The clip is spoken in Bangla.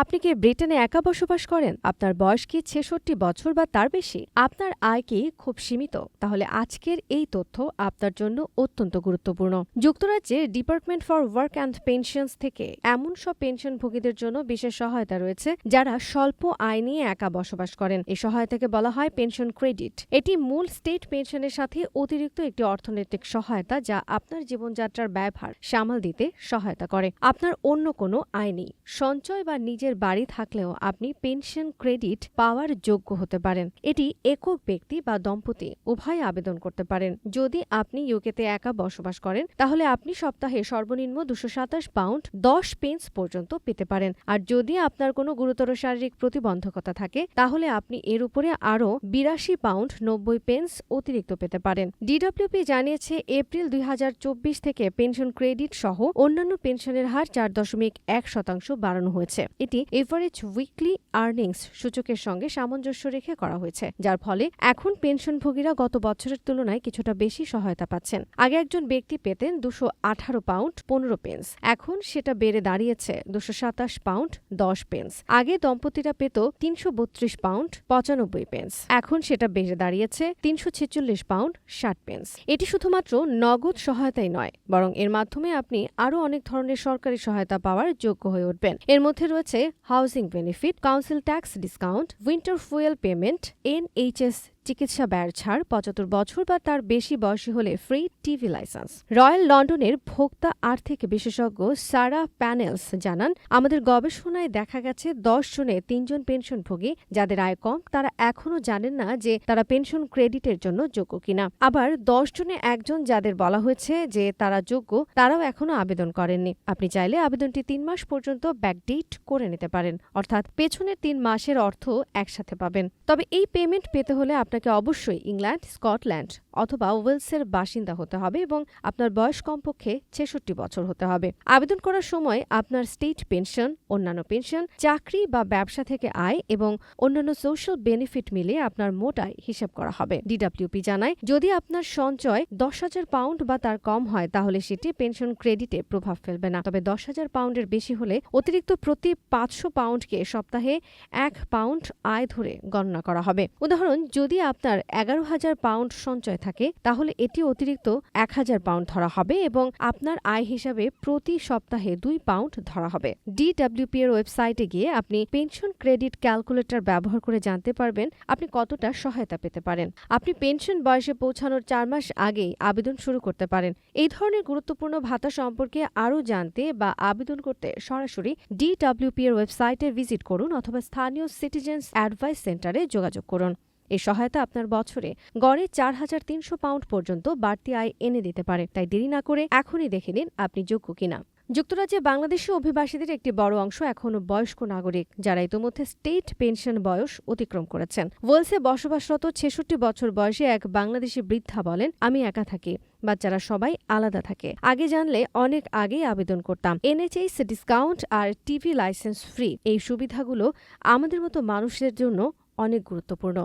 আপনি কি ব্রিটেনে একা বসবাস করেন? আপনার বয়স কি ছেষট্টি বছর বা তার বেশি? আপনার আয় কি খুব সীমিত? তাহলে আজকের এই তথ্য আপনার জন্য অত্যন্ত গুরুত্বপূর্ণ। যুক্তরাজ্যে department for work and pensions থেকে এমন সব পেনশনভোগীদের জন্য বিশেষ সহায়তা রয়েছে, যারা স্বল্প আয় নিয়ে একা বসবাস করেন। এই সহায়তাকে বলা হয় পেনশন ক্রেডিট। এটি মূল স্টেট পেনশনের সাথে অতিরিক্ত একটি অর্থনৈতিক সহায়তা যা আপনার জীবনযাত্রার ব্যয়ভার সামাল দিতে সহায়তা করে। আপনার অন্য কোনো আয় নেই। সঞ্চয় বা নিজের বাড়ি থাকলেও আপনি পেনশন ক্রেডিট পাওয়ার যোগ্য হতে পারেন। এটি একক ব্যক্তি বা দম্পতি উভয় আবেদন করতে পারেন। যদি আপনি ইউকেতে একা বসবাস করেন, তাহলে আপনি সপ্তাহে সর্বনিম্ন দুশো সাতাশ পাউন্ড দশ পেন্স পর্যন্ত পেতে পারেন। আর যদি আপনার কোনো গুরুতর শারীরিক প্রতিবন্ধকতা থাকে, তাহলে আপনি এর উপরে আরও বিরাশি পাউন্ড নব্বই পেন্স অতিরিক্ত পেতে পারেন। ডিডব্লিউপি জানিয়েছে, এপ্রিল দুই হাজার চব্বিশ থেকে পেনশন ক্রেডিট সহ অন্যান্য পেনশনের হার চার দশমিক এক শতাংশ বাড়ানো হয়েছে। এটি এভারেজ উইকলি আর্নিংস সূচকের সঙ্গে সামঞ্জস্য রেখে করা হয়েছে, যার ফলে এখন পেনশনভোগীরা গত বছরের তুলনায় কিছুটা বেশি সহায়তা পাচ্ছেন। আগে একজন ব্যক্তি পেতেন দুশো আঠারো পাউন্ড পনেরো পেন্স, এখন সেটা বেড়ে দাঁড়িয়েছে দুশো সাতাশ পাউন্ড দশ পেন্স। আগে দম্পতিরা পেত তিনশো বত্রিশ পাউন্ড পঁচানব্বই পেন্স, এখন সেটা বেড়ে দাঁড়িয়েছে তিনশো ছেচল্লিশ পাউন্ড ষাট পেন্স। এটি শুধুমাত্র নগদ সহায়তাই নয়, বরং এর মাধ্যমে আপনি আরও অনেক ধরনের সরকারি সহায়তা পাওয়ার যোগ্য হয়ে উঠবেন। এর মধ্যে রয়েছে housing benefit, council tax discount, winter fuel payment, NHS চিকিৎসা ব্যয়ের ছাড় পঁচাত্তর বছর বা তার বেশি বয়সী হলে ফ্রি টিভি লাইসেন্স রয়্যাল লন্ডনের ভোক্তা আর্থিক বিশেষজ্ঞ সারা প্যানেলস জানান, আমাদের গবেষণায় দেখা গেছে দশ জনে তিনজন পেনশনভোগী। যাদের আয় কম, তারা এখনও জানেন না যে তারা পেনশন ক্রেডিটের জন্য যোগ্য কিনা। আবার দশ জনে একজন যাদের বলা হয়েছে যে তারা যোগ্য, তারাও এখনও আবেদন করেননি। আপনি চাইলে আবেদনটি তিন মাস পর্যন্ত ব্যাকডেট করে নিতে পারেন। অর্থাৎ পেছনের তিন মাসের অর্থ একসাথে পাবেন। তবে এই পেমেন্ট পেতে হলে আপনাকে অবশ্যই ইংল্যান্ড স্কটল্যান্ড অথবা ওয়েলসের বাসিন্দা হতে হবে এবং আপনার বয়স কমপক্ষে ছেষট্টি বছর হতে হবে। আবেদন করার সময় আপনার স্টেট পেনশন অন্যান্য পেনশন চাকরি বা ব্যবসা থেকে আয় এবং অন্যান্য সোশ্যাল বেনিফিট মিলিয়ে আপনার মোট আয় হিসাব করা হবে। ডিডাব্লিউপি জানায়, যদি আপনার সঞ্চয় দশ হাজার পাউন্ড বা তার কম হয়, তাহলে সেটি পেনশন ক্রেডিটে প্রভাব ফেলবে না। তবে দশ হাজার পাউন্ডের বেশি হলে অতিরিক্ত প্রতি পাঁচশো পাউন্ডকে সপ্তাহে এক পাউন্ড আয় ধরে গণনা করা হবে। উদাহরণ, যদি আপনার এগারো হাজার পাউন্ড সঞ্চয় থাকে, তাহলে এটি অতিরিক্ত এক হাজার পাউন্ড ধরা হবে এবং আপনার আয় হিসাবে প্রতি সপ্তাহে দুই পাউন্ড ধরা হবে। ডিডব্লিউপি এর ওয়েবসাইটে গিয়ে আপনি পেনশন ক্রেডিট ক্যালকুলেটর ব্যবহার করে জানতে পারবেন আপনি কতটা সহায়তা পেতে পারেন। আপনি পেনশন বয়সে পৌঁছানোর চার মাস আগেই আবেদন শুরু করতে পারেন। এই ধরনের গুরুত্বপূর্ণ ভাতা সম্পর্কে আরও জানতে বা আবেদন করতে সরাসরি ডিডব্লিউপি এর ওয়েবসাইটে ভিজিট করুন অথবা স্থানীয় সিটিজেন্স অ্যাডভাইস সেন্টারে যোগাযোগ করুন। এই সহায়তা আপনার বছরে গড়ে চার হাজার তিনশো পাউন্ড পর্যন্ত বাড়তি আয় এনে দিতে পারে। তাই দেরি না করে এখনই দেখে নিন আপনি যোগ্য কিনা। যুক্তরাজ্যে বাংলাদেশি অভিবাসীদের একটি বড় অংশ এখনও বয়স্ক নাগরিক, যারা ইতোমধ্যে স্টেট পেনশন বয়স অতিক্রম করেছেন। ওয়েলসে বসবাসরত ছেষট্টি বছর বয়সে এক বাংলাদেশি বৃদ্ধা বলেন, আমি একা থাকি, বাচ্চারা সবাই আলাদা থাকে। আগে জানলে অনেক আগেই আবেদন করতাম। এনএচএস ডিসকাউন্ট আর টিভি লাইসেন্স ফ্রি। এই সুবিধাগুলো আমাদের মতো মানুষের জন্য অনেক গুরুত্বপূর্ণ।